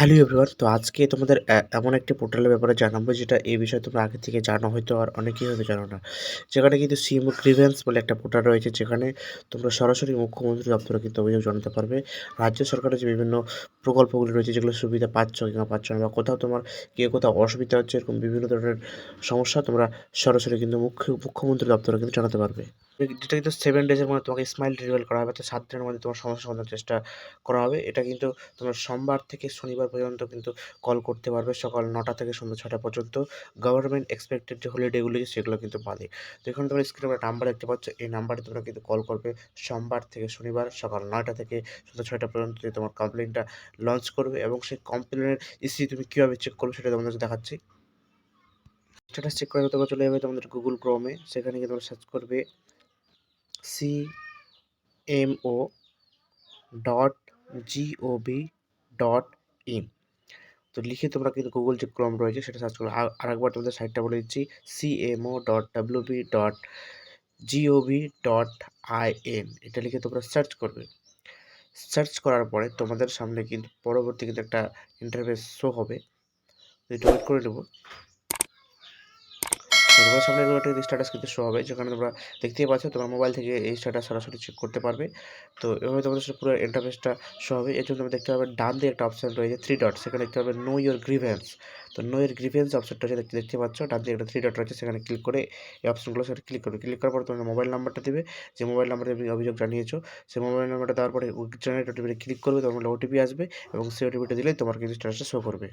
Hello everyone তো আজকে তোমাদের এমন একটি পোর্টালের ব্যাপারে জানাব যেটা এই বিষয়ে তোমরা আগে থেকে জানো হয়তো আর অনেকেই হয়তো জানো না। যেখানে কিন্তু সিএম গ্রিভেন্স বলে একটা পোর্টাল রয়েছে, যেখানে তোমরা সরাসরি মুখ্যমন্ত্রী দপ্তরে কিন্তু অভিযোগ জানাতে পারবে। রাজ্য সরকারের যে বিভিন্ন প্রকল্পগুলি রয়েছে, যেগুলো সুবিধা পাচ্ছ কিংবা পাচ্ছ না বা কোথাও তোমার কেউ কোথাও অসুবিধা হচ্ছে, এরকম বিভিন্ন ধরনের সমস্যা তোমরা সরাসরি কিন্তু মুখ্য, মুখ্যমন্ত্রী দপ্তরে কিন্তু জানাতে পারবে। যেটা কিন্তু সেভেন ডেজের মধ্যে তোমাকে স্মাইল রিনিউয়াল করা হবে অর্থাৎ সাত দিনের মধ্যে তোমার সমস্যা সমাধানের চেষ্টা করা হবে। এটা কিন্তু তোমরা সোমবার থেকে শনিবার পর্যন্ত কিন্তু কল করতে পারবে, সকাল নটা থেকে সন্ধ্যা ছটা পর্যন্ত। গভর্নমেন্ট এক্সপেক্টেড যে হলিডেগুলি সেগুলো কিন্তু বাদে। তো এখানে তোমরা স্ক্রিনে একটা নাম্বার দেখতে পাচ্ছ, এই নাম্বারে তোমরা কিন্তু কল করবে সোমবার থেকে শনিবার সকাল নয়টা থেকে সন্ধ্যা ছয়টা পর্যন্ত তোমার কমপ্লেনটা লঞ্চ করবে এবং সেই কমপ্লেনের ইস্যু তুমি কীভাবে চেক করবে সেটা তোমাদের দেখাচ্ছি। স্ট্যাটাস চেক করে তোমরা চলে যাবে তোমাদের গুগল ক্রোমে সেখানে গিয়ে তোমরা সার্চ করবে। C M O dot G O V dot in তো লিখে তোমরা কিন্তু গুগল যে ক্রম রয়েছে, সেটা সার্চ করো। আর আরেকবার তোমাদের সাইটটা বলে দিচ্ছি CMO dot WB dot G O V dot IN এটা লিখে তোমরা সার্চ করবে। সার্চ করার পরে তোমাদের সামনে কিন্তু পরবর্তী কিন্তু একটা ইন্টারফেস শো হবে। এটা ওয়েট করে নেব। তো তোমার সামনে এরকম একটা স্ট্যাটাস কিন্তু শো হবে, যেখানে তোমরা দেখতেই পাচ্ছ তোমার মোবাইল থেকে এই স্ট্যাটাস সরাসরি চেক করতে পারবে। তো এভাবে তোমাদের সাথে পুরো ইন্টারফেসটা শো হবে। এর জন্য তুমি দেখতে পাবে ডান দিয়ে একটা অপশন রয়েছে থ্রি ডট সেখানে দেখতে পাবে নো ইয়োর গ্রিভেন্স তো নো ইয়োর গ্রিভেন্স অপশনটা দেখতে দেখতে পাচ্ছ, ডান দিয়ে একটা থ্রি ডট রয়েছে, সেখানে ক্লিক করে এই অপশনগুলো সেটা ক্লিক করবে। ক্লিক করার পর তোমার মোবাইল নাম্বারটা দেবে। যে মোবাইল নাম্বারে তুমি অভিযোগ জানিয়েছো সেই মোবাইল নাম্বারটা দেওয়ার পরে জেনারেট ওটিপিতে ক্লিক করবে তোমার ওটিপি আসবে এবং সেই ওটিপিটা দিলেই তোমার কিন্তু স্ট্যাটাসটা শো করবে।